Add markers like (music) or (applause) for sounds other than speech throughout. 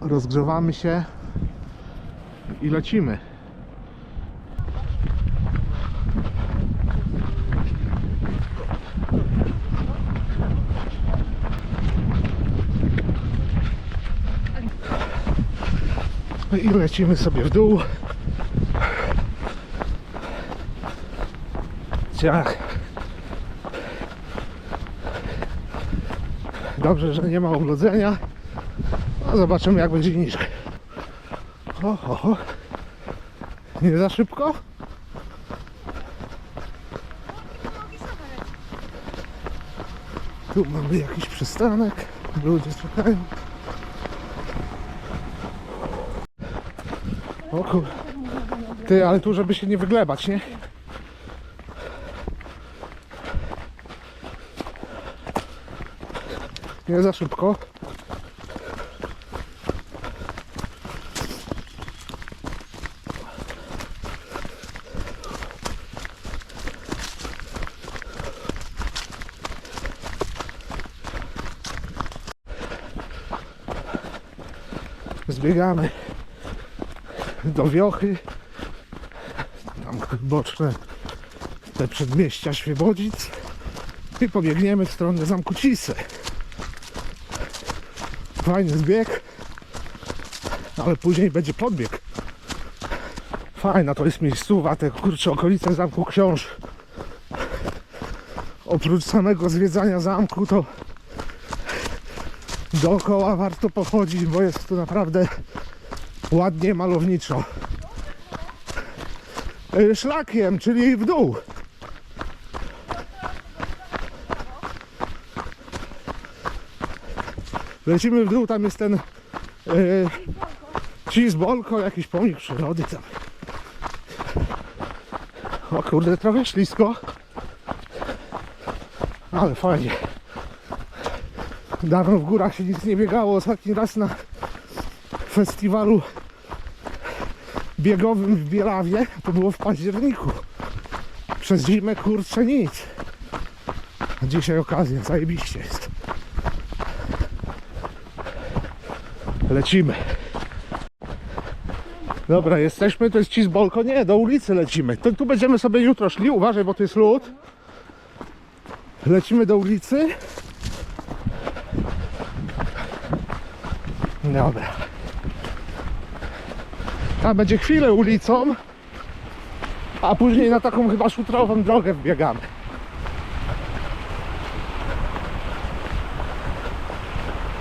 Rozgrzewamy się i lecimy. No I lecimy sobie w dół. Ciach. Dobrze, że nie ma oglodzenia. No zobaczymy jak będzie niżej. Ho, ho, ho. Nie za szybko? Tu mamy jakiś przystanek. Ludzie czekają. O kur... Ty, ale tu żeby się nie wyglebać, nie? Nie za szybko. Zbiegamy do wiochy. Tam boczne te przedmieścia Świebodzic i pobiegniemy w stronę zamku Cisy. Fajny zbieg, ale później będzie podbieg. Fajna to jest miejscowa, te kurcze okolice zamku Książ. Oprócz samego zwiedzania zamku to dookoła warto pochodzić, bo jest tu naprawdę ładnie malowniczo. Y, Szlakiem, czyli w dół. Lecimy w dół, tam jest ten yy, Cheesebolko, jakiś pomnik przyrody tam. O kurde, trochę ślisko. Ale fajnie. Dawno w górach się nic nie biegało. Ostatni raz na festiwalu biegowym w Bielawie to było w październiku. Przez zimę kurczę nic. A Dzisiaj okazja, zajebiście jest. Lecimy. Dobra, jesteśmy, to jest Cizbolko. Nie, do ulicy lecimy. To, tu będziemy sobie jutro szli, uważaj, bo to jest lód. Lecimy do ulicy. Dobra. Tam będzie chwilę ulicą, a później na taką chyba szutrową drogę wbiegamy.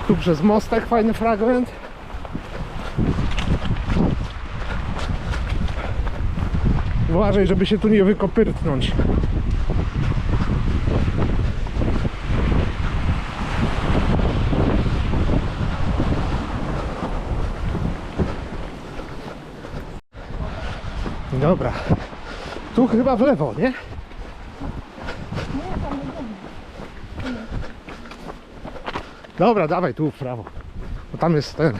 Tu przez mostek fajny fragment. Uważaj, żeby się tu nie wykopyrtnąć. Dobra. Tu chyba w lewo, nie? Dobra, dawaj tu w prawo. Bo tam jest ten.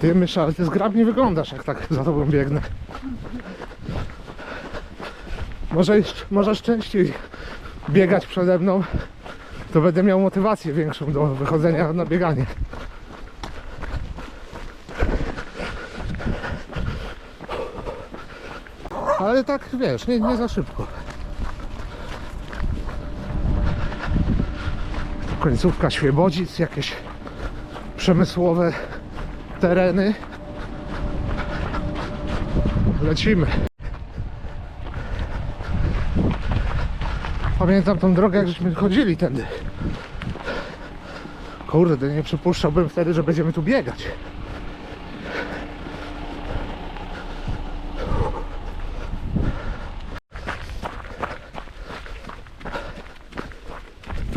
Ty mysza, ale ty zgrabnie wyglądasz jak tak za tobą biegnę. Może, możesz częściej biegać przede mną, to będę miał motywację większą do wychodzenia na bieganie. Ale tak wiesz, nie, nie za szybko. Końcówka Świebodzic, jakieś przemysłowe tereny. Lecimy. Pamiętam tą drogę, jak żeśmy chodzili tędy. Kurde, nie przypuszczałbym wtedy, że będziemy tu biegać.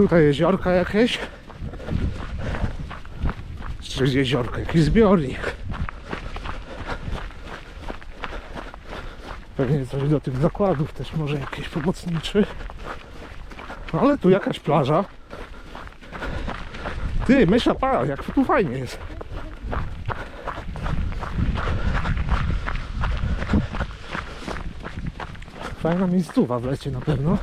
Tutaj jeziorka jakieś. Czy jeziorko, jakiś zbiornik. Pewnie coś do tych zakładów też może jakieś pomocniczy. No Ale tu jakaś plaża. Ty, mysza pa, jak tu fajnie jest. Fajna miejscowa w lecie na pewno.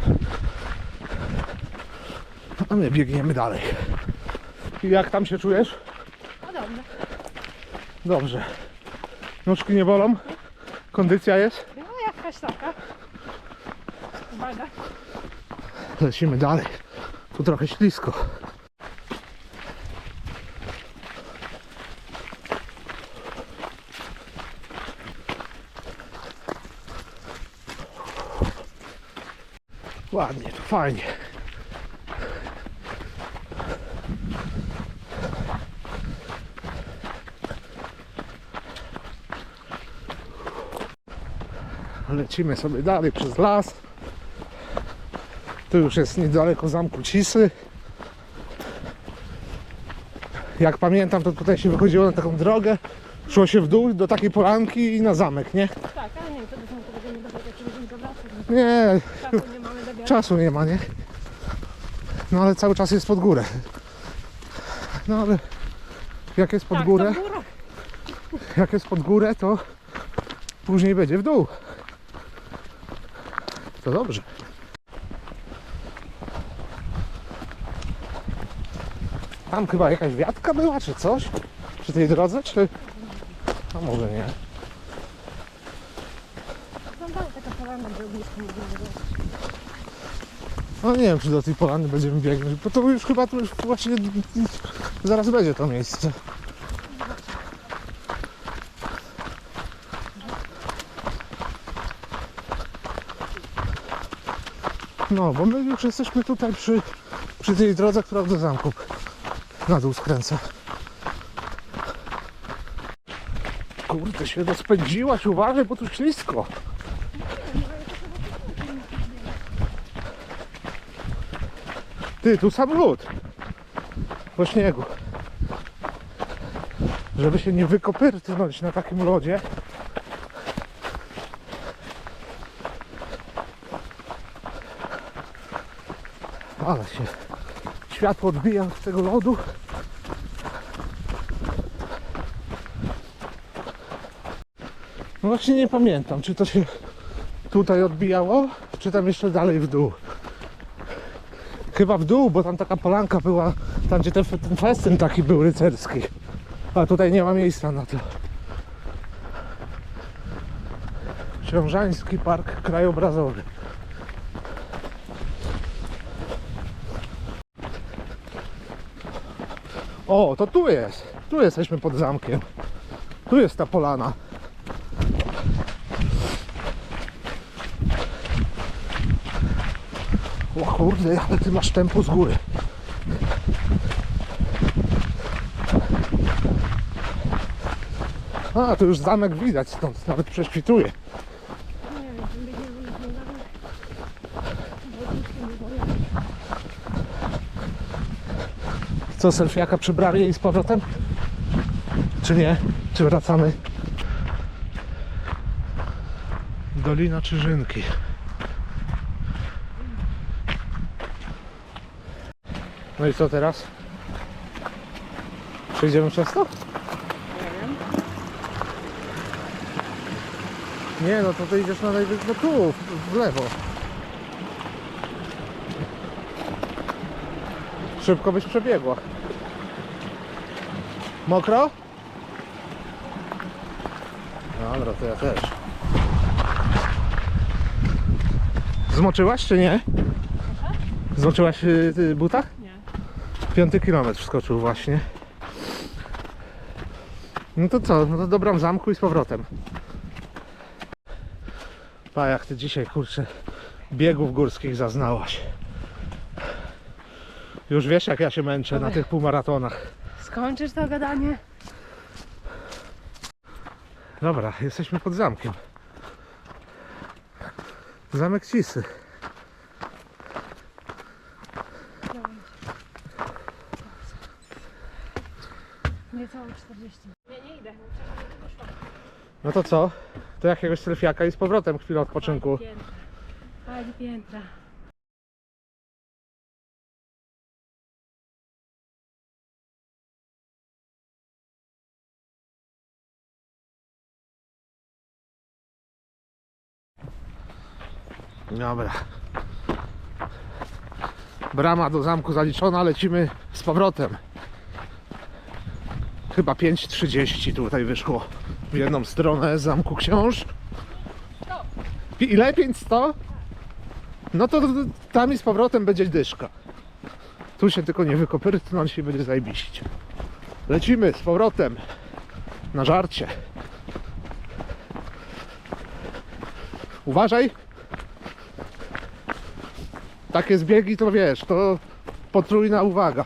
A my biegniemy dalej. I jak tam się czujesz? No dobrze. Dobrze. Nóżki nie bolą? Kondycja jest? No jakaś taka. Uwaga. Lecimy dalej. Tu trochę ślisko. Ładnie, tu fajnie. Lecimy sobie dalej przez las. Tu już jest niedaleko zamku Cisy. Jak pamiętam, to tutaj się wychodziło na taką drogę, szło się w dół do takiej polanki i na zamek, nie? Tak, ale nie zamku będziemy dobre, jak będziemy zawracać. Nie, Czasu nie mamy czasu nie ma, nie? No ale cały czas jest pod górę. No ale jak jest pod tak, górę, to góra. jak jest pod górę, to później będzie w dół. To dobrze. Tam chyba jakaś wiatka była, czy coś? Przy tej drodze, czy... A może nie. No nie wiem, czy do tej polany będziemy biegnąć, bo to już chyba to już właśnie zaraz będzie to miejsce. No, bo my już jesteśmy tutaj przy, przy tej drodze, która do zamku na dół skręca. Kurde, się rozpędziłaś, uważaj, bo tu ślisko. Ty, tu sam lód. Po śniegu. Żeby się nie wykopyrtnąć na takim lodzie. Ale się światło odbija od tego lodu. No właśnie nie pamiętam, czy to się tutaj odbijało, czy tam jeszcze dalej w dół. Chyba w dół, bo tam taka polanka była, tam gdzie ten, ten festyn taki był rycerski. A tutaj nie ma miejsca na to. Książański Park Krajobrazowy. O, to tu jest. Tu jesteśmy pod zamkiem. Tu jest ta polana. O kurde, ale ty masz tempo z góry. A, to już zamek widać stąd, nawet prześwituje. Nie wiem, czy biegniemy już nie dalej. Bo ognisko nie boję. Co, selfiaka przybrali jej z powrotem? Czy nie? Czy wracamy? Dolina Czyżynki. No i co teraz? Przejdziemy przez to? Nie no to ty idziesz na najwyżej, no tu, w lewo. Szybko byś przebiegła. Mokro? Dobra, to ja też. Zmoczyłaś czy nie? Zmoczyłaś y, y, buta? Nie. Piąty kilometr wskoczył właśnie. No to co? No to do bram zamku i z powrotem. Pa, jak ty dzisiaj, kurczę, biegów górskich zaznałaś. Już wiesz, jak ja się męczę na tych półmaratonach. Skończysz to gadanie? Dobra, jesteśmy pod zamkiem. Zamek Cisy. Niecałe 40. Nie, nie idę. No to co? To jakiegoś selfiaka i z powrotem chwilę odpoczynku. Piętra. Fajnie piętra. Dobra. Brama do zamku zaliczona, lecimy z powrotem. Chyba 5.30 tutaj wyszło w jedną stronę zamku książ. Ile? 500? No to tam i z powrotem będzie dyszka. Tu się tylko nie wykopyrtnąć i będzie zajebiście. Lecimy z powrotem na żarcie. Uważaj. Takie zbiegi to wiesz, to potrójna uwaga.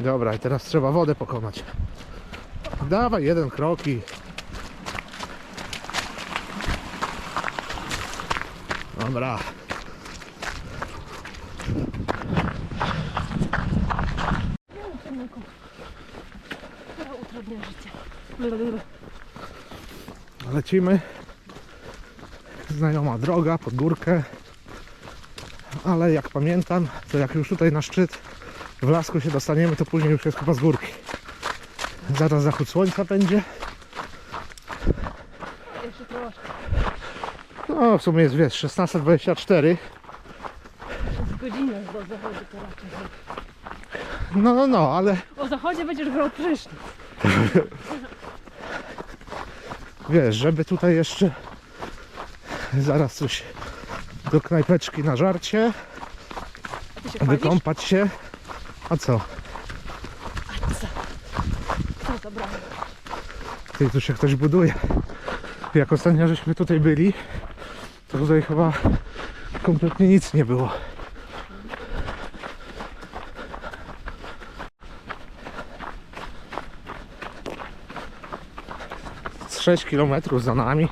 Dobra, i teraz trzeba wodę pokonać. Dawaj jeden krok i... Dobra. Lecimy. Znajoma droga pod górkę. Ale jak pamiętam, to jak już tutaj na szczyt w lasku się dostaniemy, to później już jest chyba z górki. Zaraz zachód słońca będzie. No w sumie jest wiesz, 16.24. Z godziny do zachodu to raczej. No, no, no, ale O zachodzie będziesz brał prysznic. (laughs) wiesz, żeby tutaj jeszcze zaraz coś do knajpeczki na żarcie, A ty się wykąpać się. A co? Co to brawo? Ty, tu się ktoś buduje. Jak ostatnio żeśmy tutaj byli, to tutaj chyba kompletnie nic nie było. 6 km za nami.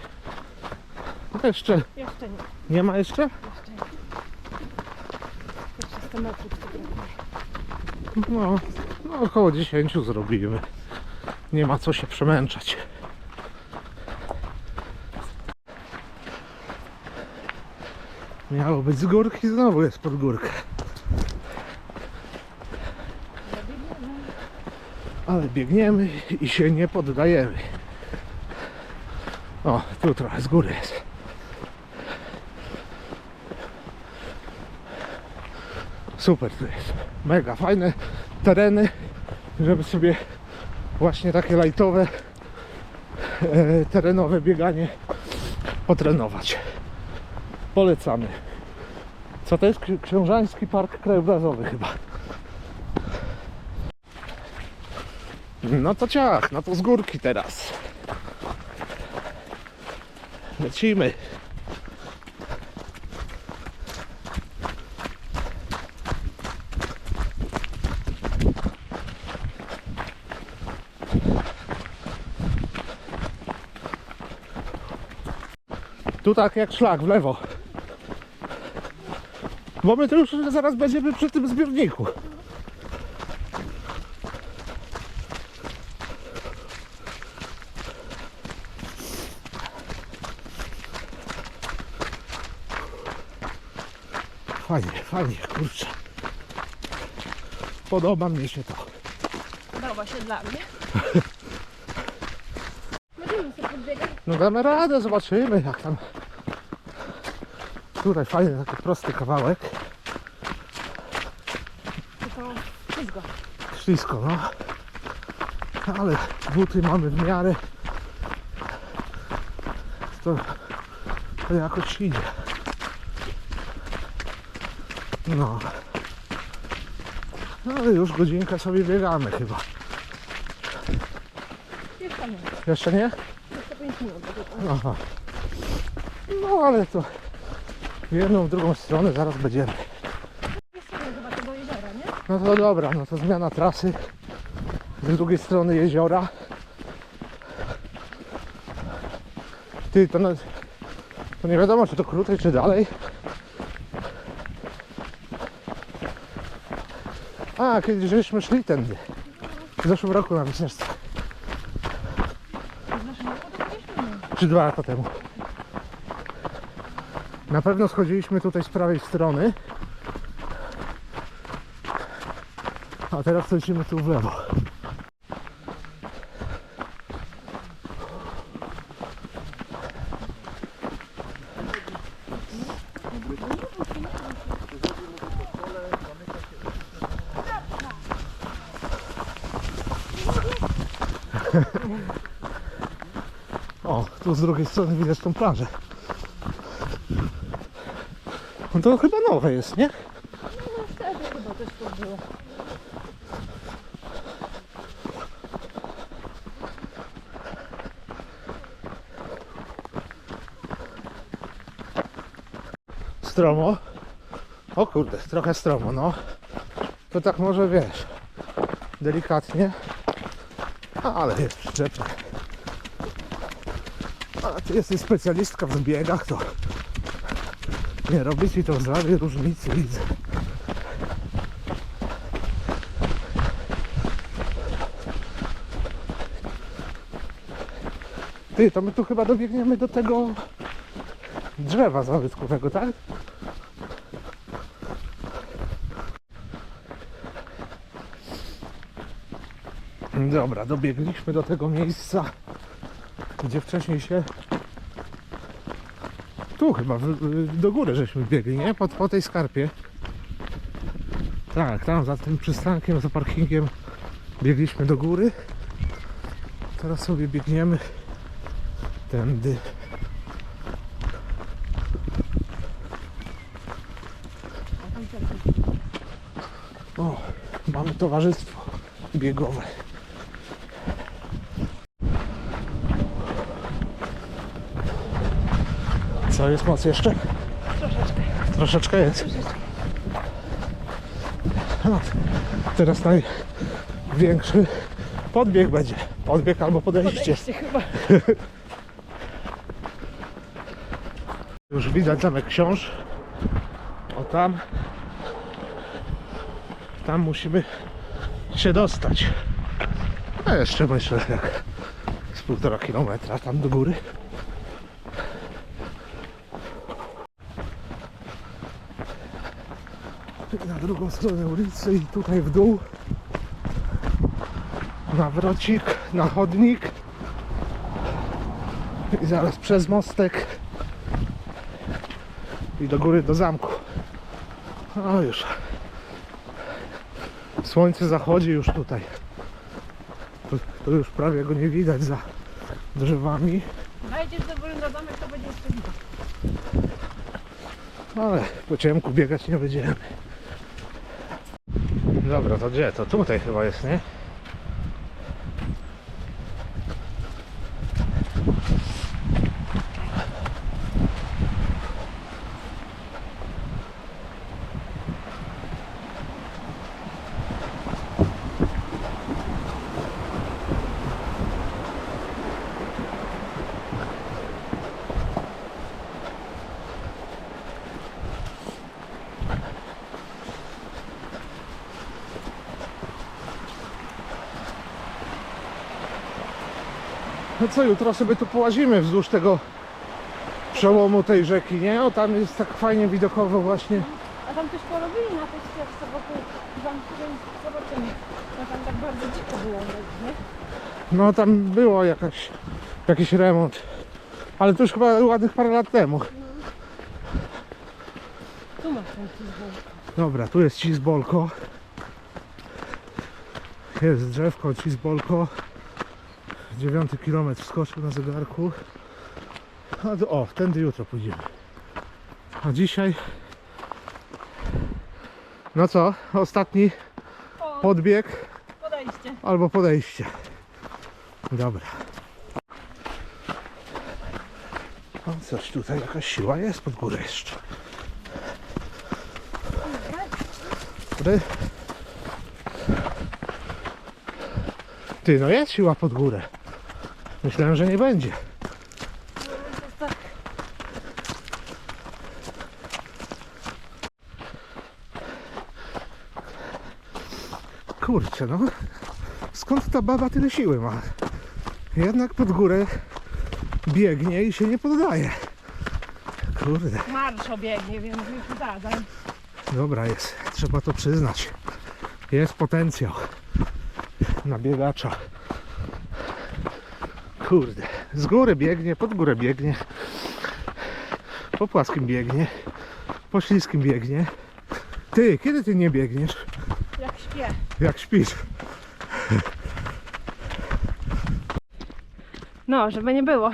No Jeszcze Jeszcze nie. nie ma jeszcze? Jeszcze nie. Jeszcze 100 metrów. No, no około 10 zrobimy. Nie ma co się przemęczać. Miało być z górki, znowu jest pod górkę. Ale biegniemy i się nie poddajemy. O, tu trochę z góry jest. Super tu jest. Mega fajne tereny, żeby sobie właśnie takie lajtowe e, terenowe bieganie potrenować. Polecamy. Co to jest? Ksi- Książański Park Krajobrazowy chyba. No to ciach, no to z górki teraz. Lecimy. Tu tak jak szlak w lewo. Bo my to już zaraz będziemy przy tym zbiorniku. Fajnie, fajnie, kurczę. Podoba mi się to. Podoba się dla mnie. Będziemy sobie podbiegać. No damy radę, zobaczymy jak tam. Tutaj fajny taki prosty kawałek. Tylko ślizgo. Ślisko, no. Ale buty mamy w miarę. To, to jakoś idzie. No. No ale już godzinkę sobie biegamy chyba. Jeszcze nie. Jeszcze nie? Jeszcze 5 minut. Aha. No ale to w jedną, w drugą stronę zaraz będziemy. No to dobra, no to zmiana trasy. Z drugiej strony jeziora. Ty, to, no, to nie wiadomo, czy to krócej, czy dalej. A, kiedyś żeśmy szli tędy. W zeszłym roku na byliśmy. Czy dwa lata temu. Na pewno schodziliśmy tutaj z prawej strony. A teraz lecimy tu w lewo. O, tu z drugiej strony widać tą plażę. No to chyba nowe jest, nie? No wtedy chyba też to było. Stromo. O kurde, trochę stromo, no. To tak może wiesz, delikatnie, ale jest przyczepne. Jesteś specjalistka w biegach, to nie robi ci to żadnej różnicy, widzę. Ty, to my tu chyba dobiegniemy do tego drzewa zabytkowego, tak? Dobra, dobiegliśmy do tego miejsca, gdzie wcześniej się... Tu chyba, do góry żeśmy biegli, nie? Po, po tej skarpie. Tak, tam za tym przystankiem, za parkingiem biegliśmy do góry. Teraz sobie biegniemy tędy. O, mamy towarzystwo biegowe. Co, jest moc jeszcze? Troszeczkę, Troszeczkę jest. troszeczkę. No, teraz największy podbieg będzie. Podbieg albo podejście. Podejście chyba. (laughs) Już widać zamek książ. O tam. Tam musimy się dostać. A jeszcze myślę jak z półtora kilometra tam do góry. Na drugą stronę ulicy i tutaj w dół. Nawrocik, na chodnik. I zaraz przez mostek i do góry do zamku. O już. Słońce zachodzi już tutaj. To, to już prawie go nie widać za drzewami, Wejdziesz do góry na zamek, to będzie jeszcze widać. ale po ciemku biegać nie będziemy. Dobra, to gdzie? To tutaj chyba jest, nie? No co, jutro sobie tu połazimy wzdłuż tego przełomu tej rzeki, nie? O, tam jest tak fajnie widokowo właśnie. A tam coś porobili na tej ścieżce wokół więc zobaczymy. No tam tak bardzo dziko było nie? No tam było jakaś, jakiś remont. Ale to już chyba ładnych parę lat temu. Tu masz ten kizbol. Dobra, tu jest Cizbolko. Jest drzewko, Cizbolko. Dziewiąty kilometr skoczył na zegarku. A to, o, tędy jutro pójdziemy. A dzisiaj... No co, ostatni O, podbieg podejście. albo podejście. Dobra. O, coś tutaj, jakaś siła jest pod górę jeszcze. Który? Ty, no jest siła pod górę. Myślałem, że nie będzie. Kurczę, no. Skąd ta baba tyle siły ma? Jednak pod górę biegnie i się nie poddaje. Kurde, Marsz obiegnie, więc już zadań. dobra jest. Trzeba to przyznać. Jest potencjał na biegacza. Kurde, z góry biegnie, pod górę biegnie, po płaskim biegnie, po śliskim biegnie. Ty, kiedy ty nie biegniesz? Jak śpię. Jak śpisz? No, żeby nie było.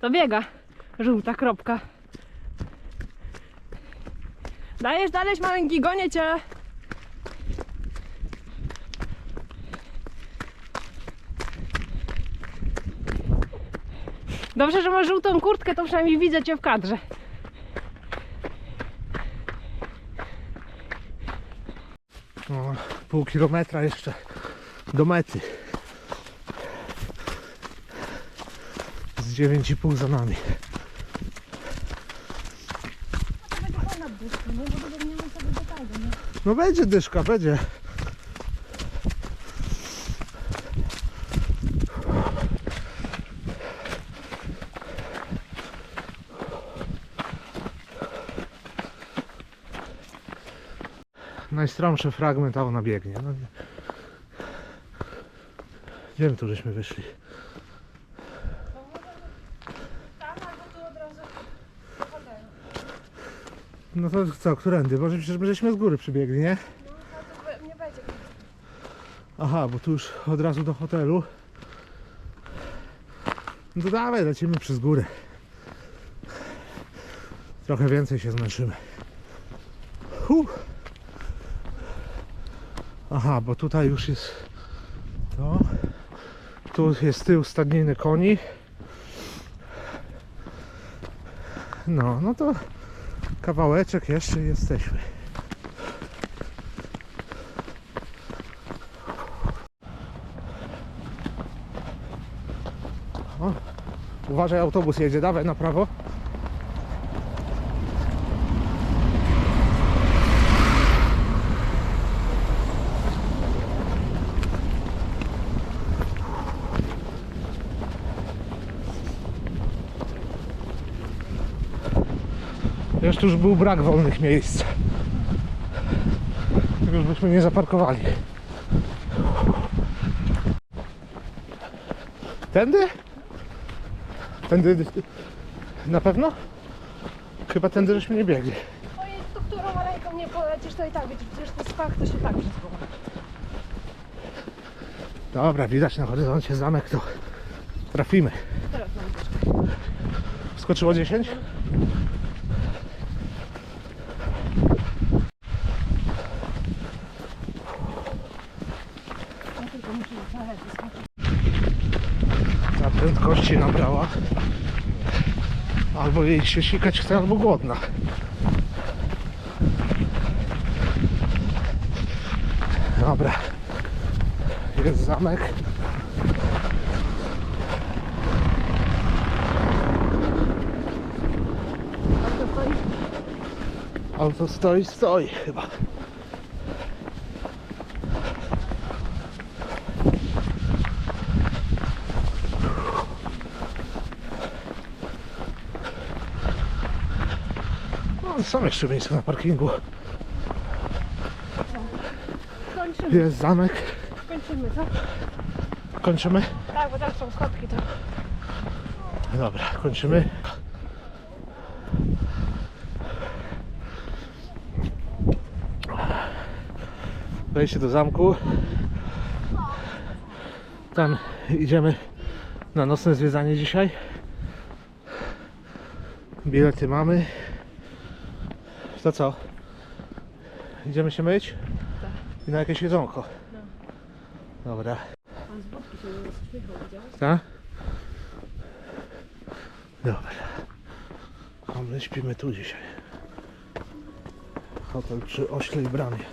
To biega. Żółta kropka. Dajesz, dajesz maleńki, gonię cię. Dobrze, że masz żółtą kurtkę, to przynajmniej widzę cię w kadrze. No, pół kilometra jeszcze do mety. Z 9,5 za nami. Nie? No będzie dyszka, będzie. Najstromszy fragment, a ona biegnie. No. Gdzie tu żeśmy wyszli? No to co, którędy? Może przecież my żeśmy z góry przybiegli, nie? Aha, bo tu już od razu do hotelu. No to dawaj, lecimy przez górę. Trochę więcej się zmęczymy. Huh. Aha, bo tutaj już jest to. Tu jest tył stadniny koni. No, no to kawałeczek jeszcze jesteśmy. O, uważaj, autobus jedzie, dawaj na prawo. Jeszcze już był brak wolnych miejsc. Już byśmy nie zaparkowali. Tędy? Tędy na pewno? Chyba tędy żeśmy nie biegli. Ojej, to którą ręką nie polecisz, to i tak wiecie, przecież to spach to się tak wszystko. Dobra, widać na horyzoncie zamek, to trafimy. Teraz mam. Skoczyło 10? Ja tylko muszę trochę wyskoczyć. Na prędkości nabrała. Albo jej się sikać chce, albo głodna. Dobra. Jest zamek. Auto stoi, stoi chyba. Są jeszcze miejsca na parkingu. Kończymy, Jest zamek. kończymy, co? Kończymy? Tak, bo tam są schodki, to... Dobra, kończymy. Wejście do zamku. Tam idziemy na nocne zwiedzanie dzisiaj. Bilety mamy. To co? Idziemy się myć? I na jakieś jedzonko. Dobra. Pan z budki się uśmiechnął, widziałeś? Tak? Dobra. A my śpimy tu dzisiaj. Hotel przy Oślej Bramie.